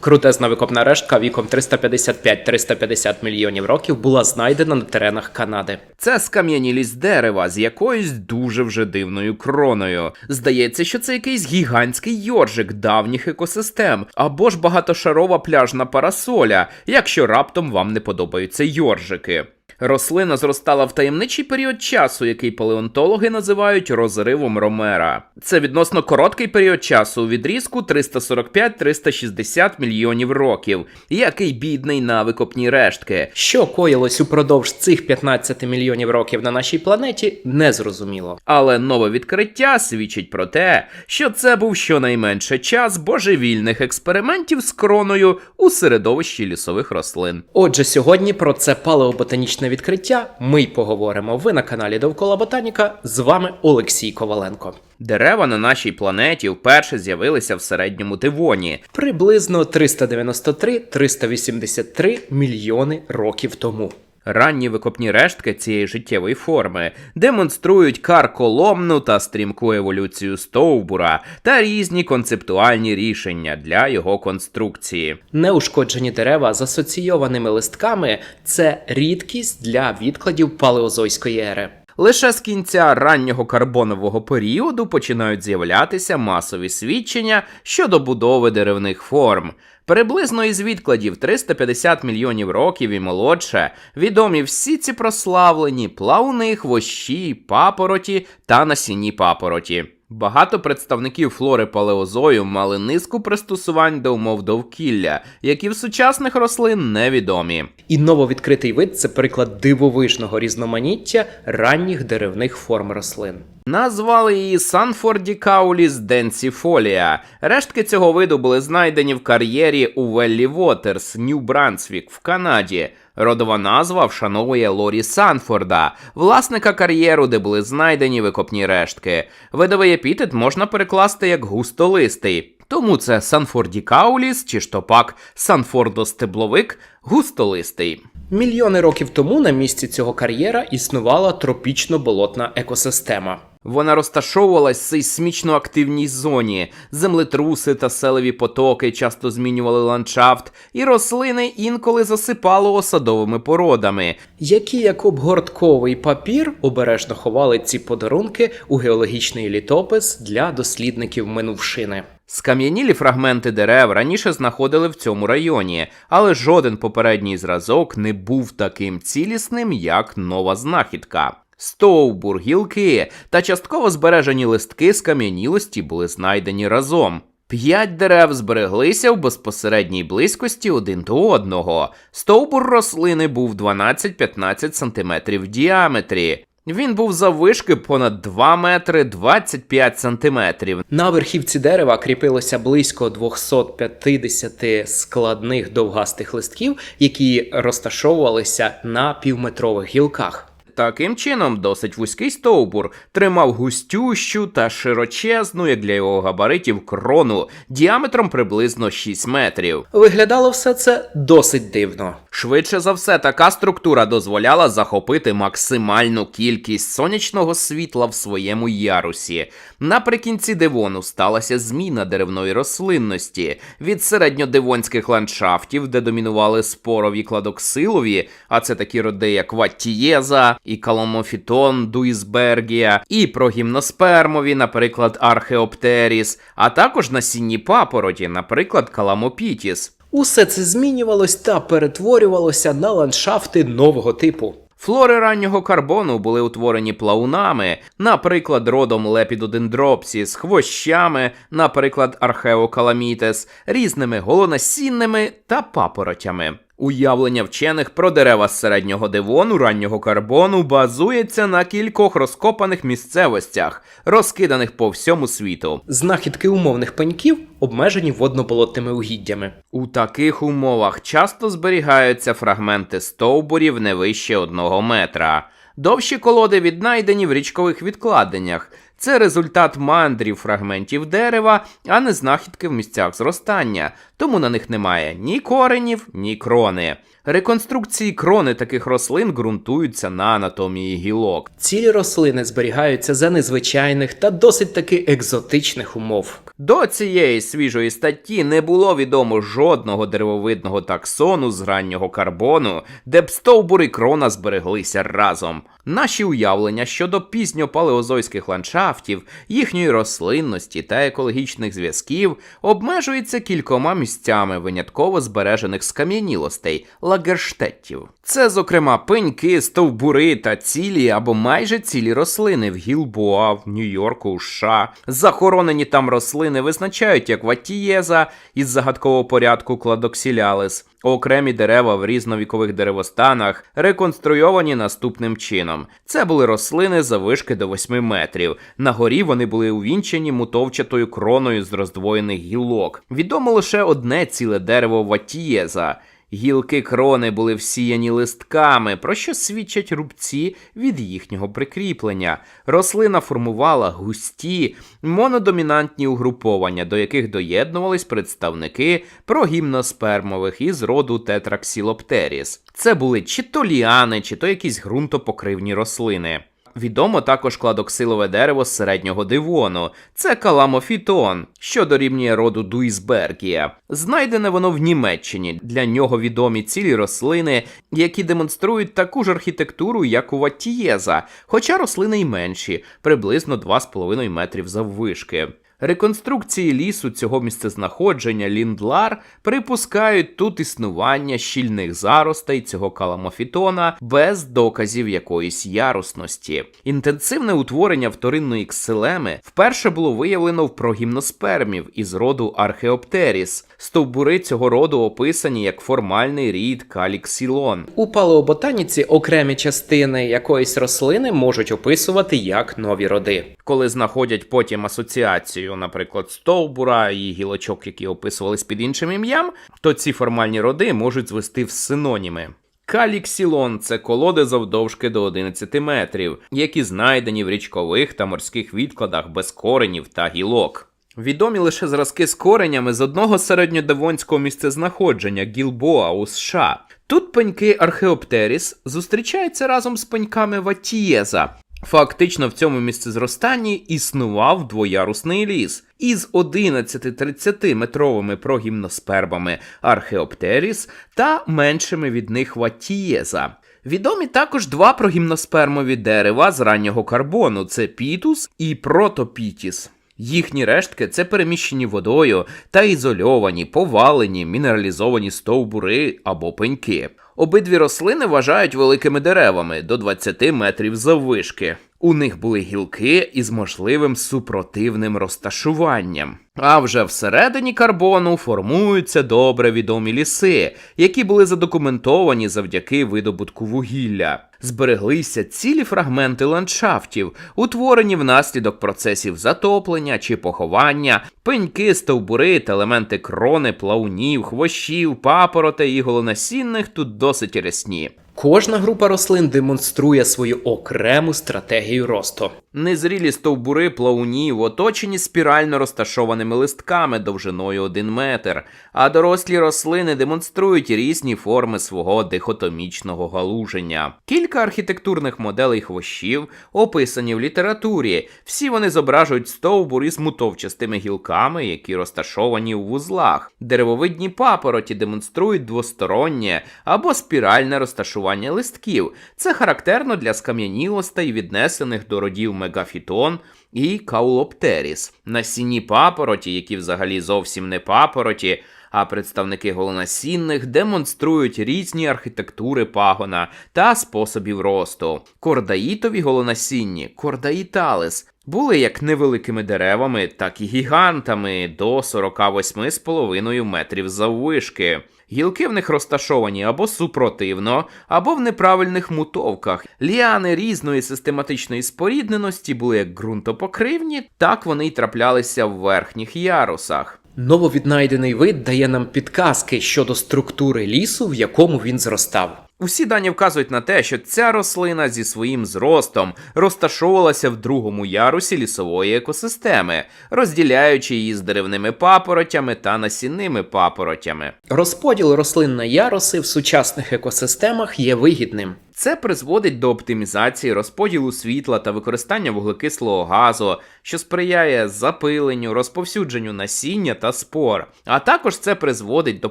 Крутезна викопна рештка віком 355-350 мільйонів років була знайдена на теренах Канади. Це скам'янілість дерева з якоюсь дуже вже дивною кроною. Здається, що це якийсь гігантський йоржик давніх екосистем, або ж багатошарова пляжна парасоля, якщо раптом вам не подобаються йоржики. Рослина зростала в таємничий період часу, який палеонтологи називають розривом Ромера. Це відносно короткий період часу у відрізку 345-360 мільйонів років, який бідний на викопні рештки. Що коїлось упродовж цих 15 мільйонів років на нашій планеті, незрозуміло. Але нове відкриття свідчить про те, що це був щонайменше час божевільних експериментів з кроною у середовищі лісових рослин. Отже, сьогодні про це палеоботанічне відкриття ми й поговоримо. Ви на каналі Довкола Ботаніка. З вами Олексій Коваленко. Дерева на нашій планеті вперше з'явилися в середньому Дивоні. Приблизно 393-383 мільйони років тому. Ранні викопні рештки цієї життєвої форми демонструють карколомну та стрімку еволюцію стовбура та різні концептуальні рішення для його конструкції. Неушкоджені дерева з асоційованими листками це рідкість для відкладів палеозойської ери. Лише з кінця раннього карбонового періоду починають з'являтися масові свідчення щодо будови деревних форм. Приблизно із відкладів 350 мільйонів років і молодше відомі всі ці прославлені плавни, хвощі, папороті та насінні папороті. Багато представників флори палеозою мали низку пристосувань до умов довкілля, які в сучасних рослин невідомі. І нововідкритий вид це приклад дивовижного різноманіття ранніх деревних форм рослин. Назвали її Санфордікауліс денсіфолія. Рештки цього виду були знайдені в кар'єрі у Веллі Вотерс, Нью-Брансвік в Канаді. Родова назва вшановує Лорі Санфорда, власника кар'єру, де були знайдені викопні рештки. Видовий епітет можна перекласти як густолистий. Тому це Санфордікауліс чи ж то пак Санфордостебловик густолистий. Мільйони років тому на місці цього кар'єра існувала тропічно-болотна екосистема. Вона розташовувалась в сейсмічно активній зоні. Землетруси та селеві потоки часто змінювали ландшафт, і рослини інколи засипало осадовими породами. які як обгортковий папір обережно ховали ці подарунки у геологічний літопис для дослідників минувшини. Скам'янілі фрагменти дерев раніше знаходили в цьому районі, але жоден попередній зразок не був таким цілісним, як нова знахідка. Стовбур, гілки та частково збережені листки скам'янілості були знайдені разом. П'ять дерев збереглися в безпосередній близькості один до одного. Стовбур рослини був 12-15 см в діаметрі. Він був заввишки понад 2 метри 25 сантиметрів. На верхівці дерева кріпилося близько 250 складних довгастих листків, які розташовувалися на півметрових гілках. Таким чином, досить вузький стовбур тримав густющу та широчезну, як для його габаритів, крону діаметром приблизно 6 метрів. Виглядало все це досить дивно. Швидше за все, така структура дозволяла захопити максимальну кількість сонячного світла в своєму ярусі. Наприкінці дивону сталася зміна деревної рослинності від середньодивонських ландшафтів, де домінували спорові кладоксилові, а це такі роди, як Ваттієза, і Каламофітон, Дуїсбергія, і прогімноспермові, наприклад, Археоптеріс, а також насінні папороті, наприклад, Каламопітіс. Усе це змінювалось та перетворювалося на ландшафти нового типу. Флори раннього карбону були утворені плаунами, наприклад, родом лепідодендропсіс, хвощами, наприклад, археокаламітес, різними голонасінними та папоротями. Уявлення вчених про дерева з середнього дивону раннього карбону базується на кількох розкопаних місцевостях, розкиданих по всьому світу. Знахідки умовних пеньків обмежені водноболотними угіддями. У таких умовах часто зберігаються фрагменти стовбурів не вище одного метра. Довші колоди віднайдені в річкових відкладеннях. Це результат мандрів фрагментів дерева, а не знахідки в місцях зростання. тому на них немає ні коренів, ні крони. Реконструкції крони таких рослин ґрунтуються на анатомії гілок. Цілі рослини зберігаються за незвичайних та досить таки екзотичних умов. До цієї свіжої статті не було відомо жодного деревовидного таксону з раннього карбону, де б стовбури крона збереглися разом. Наші уявлення щодо пізньопалеозойських ландшафтів, їхньої рослинності та екологічних зв'язків обмежуються кількома місцями винятково збережених скам'янілостей лагерштеттів. Це, зокрема, пеньки, стовбури та цілі або майже цілі рослини в Гілбоа, в Нью-Йорку, у США. Захоронені там рослини визначають як ватієза із загадкового порядку кладоксілялис. Окремі дерева в різновікових деревостанах реконструйовані наступним чином. Це були рослини завишки до 8 метрів. На горі вони були увінчені мутовчатою кроною з роздвоєних гілок. Відомо лише одне ціле дерево ватієза. Гілки крони були всіяні листками, про що свідчать рубці від їхнього прикріплення. Рослина формувала густі монодомінантні угруповання, до яких доєднувались представники прогімноспермових із роду тетраксілоптеріс. Це були чи то ліани, чи то якісь ґрунтопокривні рослини. Відомо також кладоксилове дерево з середнього дивону. Це каламофітон, що дорівнює роду Дуїсбергія. Знайдене воно в Німеччині. Для нього відомі цілі рослини, які демонструють таку ж архітектуру, як у Ваттієза, хоча рослини й менші, приблизно 2,5 метрів заввишки. Реконструкції лісу цього місцезнаходження Ліндлар припускають тут існування щільних заростей цього каламофітона без доказів якоїсь ярусності. Інтенсивне утворення вторинної ксилеми вперше було виявлено в прогімноспермів із роду Археоптеріс. Стовбури цього роду описані як формальний рід каліксілон. У палеоботаніці окремі частини якоїсь рослини можуть описувати як нові роди. коли знаходять потім асоціацію, наприклад, стовбура і гілочок, які описувались під іншим ім'ям, то ці формальні роди можуть звести в синоніми. Каліксілон це колоди завдовжки до 11 метрів, які знайдені в річкових та морських відкладах без коренів та гілок. Відомі лише зразки з коренями з одного середньодевонського місцезнаходження Гілбоа у США. Тут пеньки Археоптеріс зустрічаються разом з пеньками Ватієза. Фактично в цьому місцезростанні існував двоярусний ліс із 11-30 метровими прогімноспербами Археоптеріс та меншими від них Ватієза. Відомі також два прогімноспермові дерева з раннього карбону це Пітус і Протопітіс. Їхні рештки це переміщені водою та ізольовані, повалені, мінералізовані стовбури або пеньки. Обидві рослини вважають великими деревами до 20 метрів заввишки. У них були гілки із можливим супротивним розташуванням. А вже всередині карбону формуються добре відомі ліси, які були задокументовані завдяки видобутку вугілля. Збереглися цілі фрагменти ландшафтів, утворені внаслідок процесів затоплення чи поховання, пеньки, стовбури та елементи крони, плавунів, хвощів, папороти і голонасінних тут досить рясні. Кожна група рослин демонструє свою окрему стратегію росту. Незрілі стовбури плавунів оточені спірально розташованими листками довжиною 1 метр, а дорослі рослини демонструють різні форми свого дихотомічного галуження. Кілька архітектурних моделей хвощів описані в літературі. Всі вони зображують стовбур із мутовчастими гілками, які розташовані у вузлах. Деревовидні папороті демонструють двостороннє або спіральне розташування листків. Це характерно для скам'янілостей, віднесених до родів мегафітон і каулоптеріс. Насінні папороті, які взагалі зовсім не папороті, а представники голонасінних демонструють різні архітектури пагона та способів росту. Кордаїтові голонасінні, кордаїталес, були як невеликими деревами, так і гігантами до 48,5 метрів заввишки. Гілки в них розташовані або супротивно, або в неправильних мутовках. Ліани різної систематичної спорідненості були як ґрунтопокривні, так вони й траплялися в верхніх ярусах. Нововіднайдений вид дає нам підказки щодо структури лісу, в якому він зростав. Усі дані вказують на те, що ця рослина зі своїм зростом розташовувалася в другому ярусі лісової екосистеми, розділяючи її з деревними папоротями та насінними папоротями. Розподіл рослин на яруси в сучасних екосистемах є вигідним. Це призводить до оптимізації розподілу світла та використання вуглекислого газу, що сприяє запиленню, розповсюдженню насіння та спор. А також це призводить до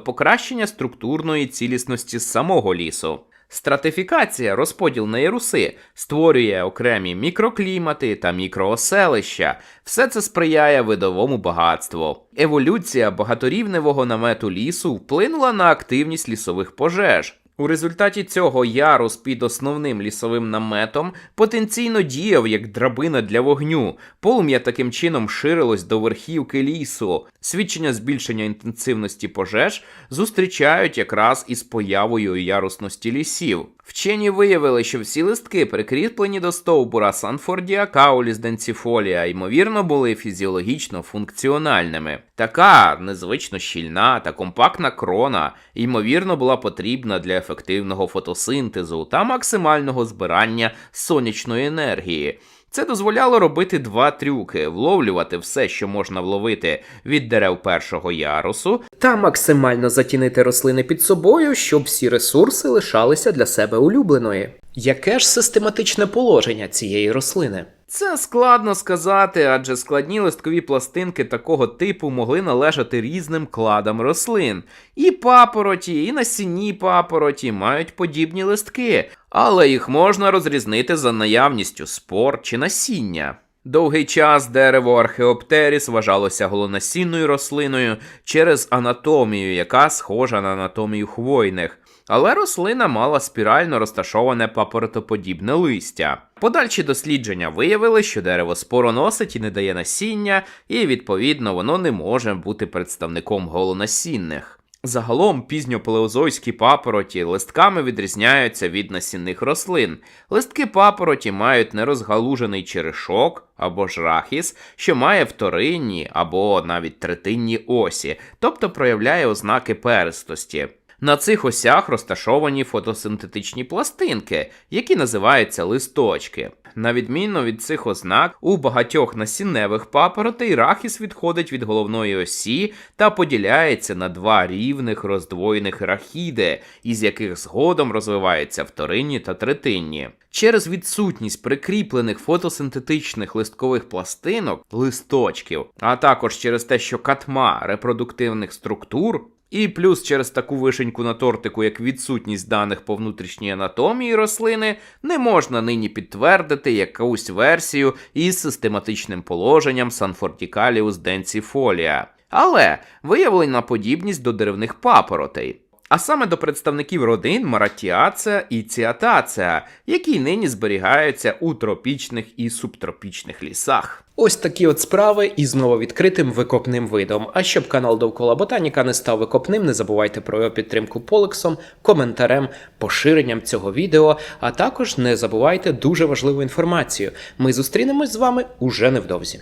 покращення структурної цілісності самого лісу. Стратифікація, розподіл на яруси, створює окремі мікроклімати та мікрооселища. Все це сприяє видовому багатству. Еволюція багаторівневого намету лісу вплинула на активність лісових пожеж. У результаті цього ярус під основним лісовим наметом потенційно діяв як драбина для вогню. Полум'я таким чином ширилось до верхівки лісу. Свідчення збільшення інтенсивності пожеж зустрічають якраз із появою ярусності лісів. Вчені виявили, що всі листки, прикріплені до стовбура Санфордія Кауліс Денціфолія, ймовірно, були фізіологічно функціональними. Така незвично щільна та компактна крона, ймовірно, була потрібна для ефективного фотосинтезу та максимального збирання сонячної енергії. Це дозволяло робити два трюки: вловлювати все, що можна вловити від дерев першого ярусу, Та максимально затінити рослини під собою, щоб всі ресурси лишалися для себе улюбленої. Яке ж систематичне положення цієї рослини? Це складно сказати, адже складні листкові пластинки такого типу могли належати різним кладам рослин. І папороті, і насінні папороті мають подібні листки, але їх можна розрізнити за наявністю спор чи насіння. Довгий час дерево археоптеріс вважалося голонасінною рослиною через анатомію, яка схожа на анатомію хвойних. Але рослина мала спірально розташоване папоротоподібне листя. Подальші дослідження виявили, що дерево спороносить і не дає насіння, і відповідно воно не може бути представником голонасінних. Загалом пізньопалеозойські папороті листками відрізняються від насінних рослин. Листки папороті мають нерозгалужений черешок або ж рахіс, що має вторинні або навіть третинні осі, тобто проявляє ознаки перистості. На цих осях розташовані фотосинтетичні пластинки, які називаються листочки. На відміну від цих ознак, у багатьох насінневих папоротей рахіс відходить від головної осі та поділяється на два рівних роздвоєних рахіди, із яких згодом розвиваються вторинні та третинні. Через відсутність прикріплених фотосинтетичних листкових пластинок, листочків, а також через те, що катма репродуктивних структур і плюс через таку вишеньку на тортику, як відсутність даних по внутрішній анатомії рослини, не можна нині підтвердити якусь версію із систематичним положенням Sanforticalius densifolia. Але виявлена подібність до деревних папоротей. А саме до представників родин Маратіацеа і Ціатацеа, які нині зберігаються у тропічних і субтропічних лісах. Ось такі от справи із нововідкритим викопним видом. А щоб канал довкола ботаніка не став викопним, не забувайте про його підтримку полексом, коментарем, поширенням цього відео, а також не забувайте дуже важливу інформацію. Ми зустрінемось з вами уже невдовзі.